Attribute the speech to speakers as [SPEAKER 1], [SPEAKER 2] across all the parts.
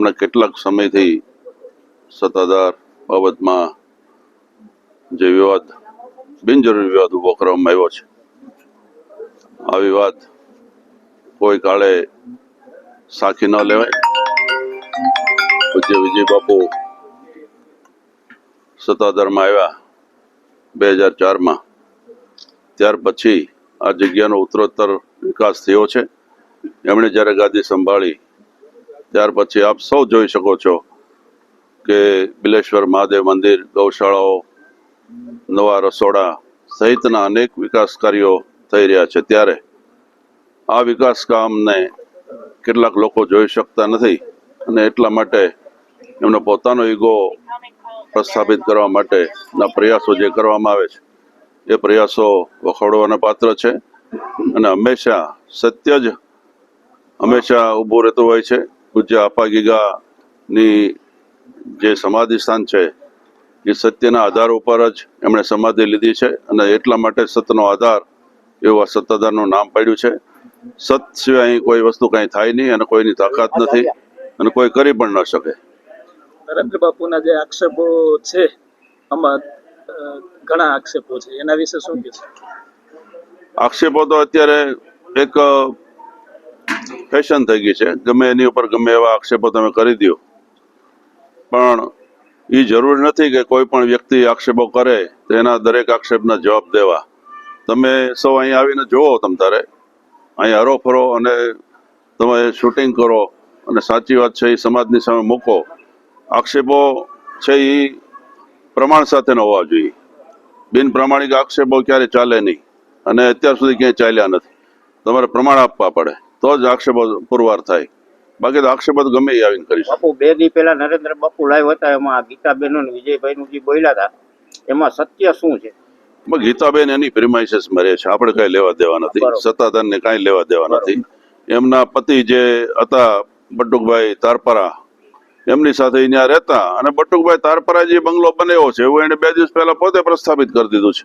[SPEAKER 1] હમણાં કેટલાક સમયથી સત્તાધાર બાબતમાં જે વિવાદ, બિનજરૂરી વિવાદ ઊભો કરવામાં આવ્યો છે. આ વિવાદ કોઈ કાળે સાખી ન લેવાય. પૂજ્ય વિજય બાપુ સત્તાધારમાં આવ્યા બે હજાર ચારમાં. ત્યાર પછી આ જગ્યાનો ઉત્તરોત્તર વિકાસ થયો છે. એમણે જ્યારે ગાદી સંભાળી ત્યાર પછી આપ સૌ જોઈ શકો છો કે બિલેશ્વર મહાદેવ મંદિર, ગૌશાળાઓ, નવા રસોડા સહિતના અનેક વિકાસ કાર્યો થઈ રહ્યા છે. ત્યારે આ વિકાસ કામને કેટલાક લોકો જોઈ શકતા નથી અને એટલા માટે એમનો પોતાનો ઈગો પ્રસ્થાપિત કરવા માટેના પ્રયાસો જે કરવામાં આવે છે, એ પ્રયાસો વખોડવાના પાત્ર છે અને હંમેશા સત્ય જ હંમેશા ઊભું રહેતું હોય છે. પૂજ્ય આપા ગીગાની જે સમાધિ સ્થાન છે એ સત્યના આધાર ઉપર જ એમણે સમાધિ લીધી છે અને એટલા માટે સતનો આધાર એવું આ સત્તાધારનું નામ પાડ્યું છે. સત સિવાય અહીં કોઈ વસ્તુ કાંઈ થાય નહીં અને કોઈની તાકાત નથી અને કોઈ કરી પણ ન શકે.
[SPEAKER 2] નરેન્દ્ર બાપુના જે આક્ષેપો છે આમાં ઘણા આક્ષેપો છે. એના વિશે શું કહેશો?
[SPEAKER 1] આક્ષેપો તો અત્યારે એક ફેશન થઈ ગઈ છે. ગમે એની ઉપર ગમે એવા આક્ષેપો તમે કરી દો પણ એ જરૂરી નથી કે કોઈ પણ વ્યક્તિ આક્ષેપો કરે તો એના દરેક આક્ષેપના જવાબ દેવા. તમે સૌ અહીં આવીને જુઓ તમ તારે. અહીં હરો ફરો અને તમે શૂટિંગ કરો અને સાચી વાત છે એ સમાજની સામે મૂકો. આક્ષેપો છે એ પ્રમાણ સાથે ન હોવા જોઈએ. બિન પ્રામાણિક આક્ષેપો ક્યારે ચાલે નહીં. અને અત્યાર સુધી ક્યાંય ચાલ્યા નથી. તમારે પ્રમાણ આપવા પડે. તો જ આક્ષેપો પુરવાર થાય. બાકી તો આક્ષેપો ગમે એ આવીને કરી
[SPEAKER 3] બાપુ બે દી પહેલા નરેન્દ્ર બાપુ લાઈવ હતા એમાં ગીતાબેન અને વિજયભાઈનું જે બોલ્યા હતા એમાં સત્ય શું છે?
[SPEAKER 1] ગીતાબેન એની પ્રિમાઇસીસ મરે છે. આપણે કઈ લેવા દેવા નથી. સત્તાધારને કઈ લેવા દેવા નથી. એમના પતિ જે હતા બટુકભાઈ તારપરા એમની સાથે અહીંયા રહેતા. અને બટુકભાઈ તારપરા જે બંગલો બનાવ્યો છે. એવું એને બે દિવસ પહેલા પોતે પ્રસ્થાપિત કરી દીધું છે.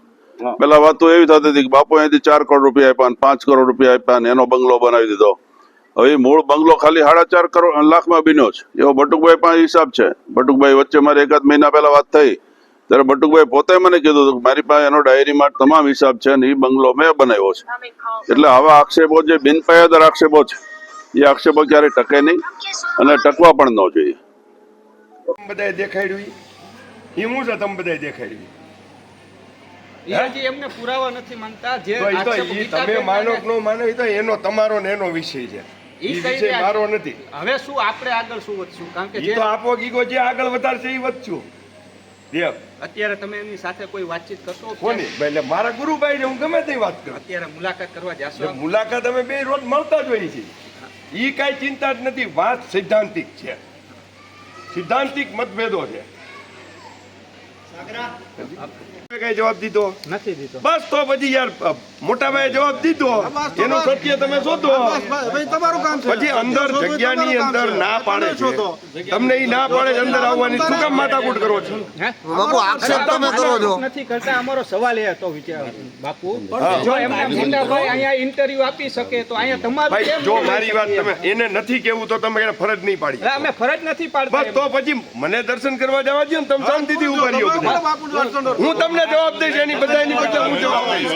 [SPEAKER 1] પેલા વાત તો એવી થતી હતી કે બાપુ અહીંથી ચાર કરોડ રૂપિયા આપ્યા અને પાંચ કરોડ રૂપિયા આપ્યા અને એનો બંગલો બનાવી દીધો. હવે મૂળ બંગલો ખાલી સાડા ચાર કરોડ લાખમાં બન્યો છે. એવો બટુકભાઈ પાસે હિસાબ છે. બટુકભાઈ વચ્ચે મારે એકાદ મહિના પહેલા વાત થઈ. ત્યારે બટુકભાઈ પોતે મને કીધું હતું કે મારી પાસે એનો ડાયરીમાં તમામ હિસાબ છે ને એ બંગલો મેં બનાવ્યો છે. એટલે આવા આક્ષેપો જે બિનપાયાદાર આક્ષેપો છે એ આક્ષેપો ક્યારે ટકે નહીં અને ટકવા પણ ન જોઈએ.
[SPEAKER 4] બધાએ દેખાડ્યું એ હું છે તમે બધાએ દેખાડ્યું
[SPEAKER 5] એમને પુરાવા નથી માનતા જે
[SPEAKER 4] તો ઈ તો
[SPEAKER 5] આક્ષેપ
[SPEAKER 4] ઈ
[SPEAKER 5] ગીતાબેન
[SPEAKER 4] તમે માનો કે ન માનો ઈ તો એનો તમારો ને એનો વિષય છે.
[SPEAKER 5] ઈ
[SPEAKER 4] ઈ
[SPEAKER 5] કઈ
[SPEAKER 4] વિષય મારો નથી.
[SPEAKER 5] હવે શું આપણે આગળ શું વધશું? કારણ કે જે
[SPEAKER 4] તો આપો ગીગો જે આગળ વધારશે ઈ વધશું.
[SPEAKER 5] અત્યારે તમે એમની સાથે કોઈ વાતચીત કરશો?
[SPEAKER 4] કોની? એટલે મારા ગુરુભાઈ ને હું ગમે તે વાત કરું.
[SPEAKER 5] અત્યારે મુલાકાત કરવા જશો
[SPEAKER 4] મુલાકાત અમે બે રોજ મળતા જ હોઈએ છીએ. ઈ કાંઈ ચિંતા જ નથી. વાત સૈદ્ધાંતિક છે. સિદ્ધાંતિક મતભેદો છે. કઈ જવાબ દીધો?
[SPEAKER 5] નથી દીધો.
[SPEAKER 4] બસ તો પછી યાર મોટા ભાઈ જવાબ દીધો. એનું સત્ય તમે શોધો. પછી અંદર જગ્યાની અંદર ના પાડે છે. તમને ઈ ના પાડે અંદર આવવાની શું કામ માથાકૂટ કરો છો?
[SPEAKER 6] બાપુ આક્ષેપ તમે કરો છો.
[SPEAKER 5] નથી કરતા અમારો સવાલ એ હતો વિચાર. બાપુ જો એમના મોટા ભાઈ અહીંયા ઇન્ટરવ્યુ આપી શકે તો અહીંયા તમારું કેમ
[SPEAKER 4] જો મારી વાત તમે એને નથી કેવું તો તમે એને ફરજ નહીં પાડી
[SPEAKER 5] અમે ફરજ નથી પાડતા
[SPEAKER 4] બસ તો પછી મને દર્શન કરવા જવા દો ને તમે શાંતિથી ઊભા રહ્યો. હું તમને જવાબ દઈશ એની બધાની બદલે હું જવાબ દઈશ.